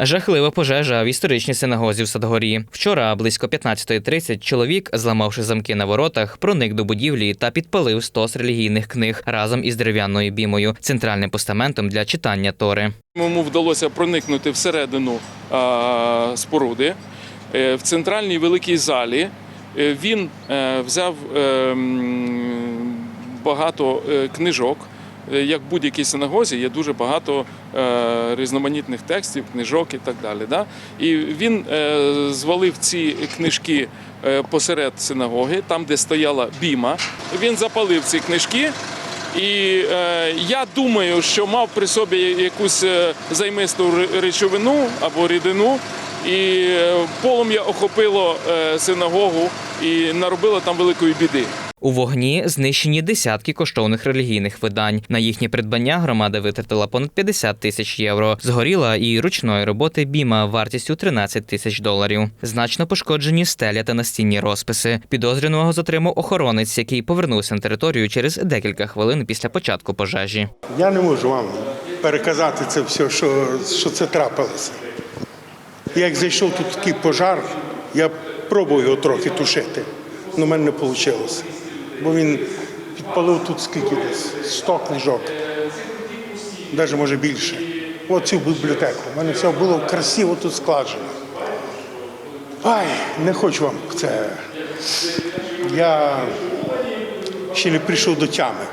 Жахлива пожежа в історичній синагозі в Садгорі. Вчора близько 15.30 чоловік, зламавши замки на воротах, проник до будівлі та підпалив стос релігійних книг разом із дерев'яною бімою, центральним постаментом для читання Тори. Йому вдалося проникнути всередину споруди. Е, В центральній великій залі е, він е, взяв е, багато книжок. Е, Як в будь-якій синагозі є дуже багато е, різноманітних текстів, книжок і так далі. Да? І він е, звалив ці книжки посеред синагоги, там, де стояла біма. Він запалив ці книжки. І е, я думаю, що мав при собі якусь займисту речовину або рідину, і полум'я охопило синагогу і наробило там великої біди. У вогні знищені десятки коштовних релігійних видань. На їхнє придбання громада витратила понад 50 тисяч євро. Згоріла і ручної роботи біма вартістю 13 тисяч доларів. Значно пошкоджені стеля та настінні розписи. Підозрюваного затримав охоронець, який повернувся на територію через декілька хвилин після початку пожежі. Я не можу вам переказати це все, що, що це трапилося. Як зайшов тут такий пожар, я пробував його трохи тушити, але в мене не вийшло. Бо він підпалив тут скільки десь 100 книжок, навіть може більше. Оцю бібліотеку. У мене все було красиво тут складено. Ай, не хочу вам це. Я ще не прийшов до тями.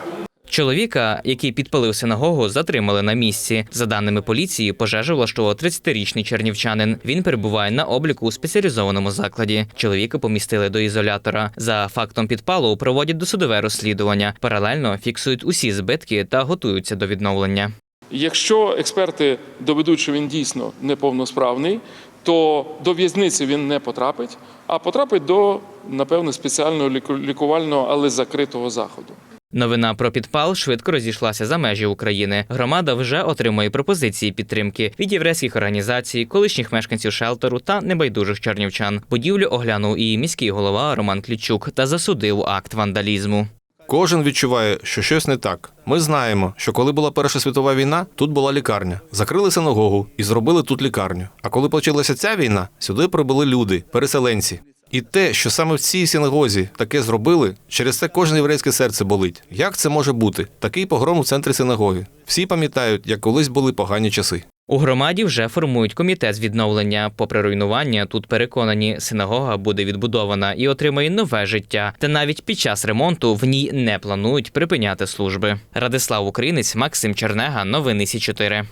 Чоловіка, який підпалив синагогу, затримали на місці. За даними поліції, пожежу влаштував 30-річний чернівчанин. Він перебуває на обліку у спеціалізованому закладі. Чоловіка помістили до ізолятора. За фактом підпалу проводять досудове розслідування. Паралельно фіксують усі збитки та готуються до відновлення. Якщо експерти доведуть, що він дійсно неповносправний, то до в'язниці він не потрапить, а потрапить до, напевно, спеціального ліку- лікувального, але закритого заходу. Новина про підпал швидко розійшлася за межі України. Громада вже отримує пропозиції підтримки від єврейських організацій, колишніх мешканців шелтеру та небайдужих чернівчан. Будівлю оглянув і міський голова Роман Клічук та засудив акт вандалізму. Кожен відчуває, що щось не так. Ми знаємо, що коли була Перша світова війна, тут була лікарня. Закрили синагогу і зробили тут лікарню. А коли почалася ця війна, сюди прибули люди, переселенці. І те, що саме в цій синагозі таке зробили, через це кожне єврейське серце болить. Як це може бути? Такий погром у центрі синагоги. Всі пам'ятають, як колись були погані часи. У громаді вже формують комітет з відновлення. Попри руйнування, тут переконані, синагога буде відбудована і отримає нове життя. Та навіть під час ремонту в ній не планують припиняти служби. Радислав Українець, Максим Чернега, новини Сі 4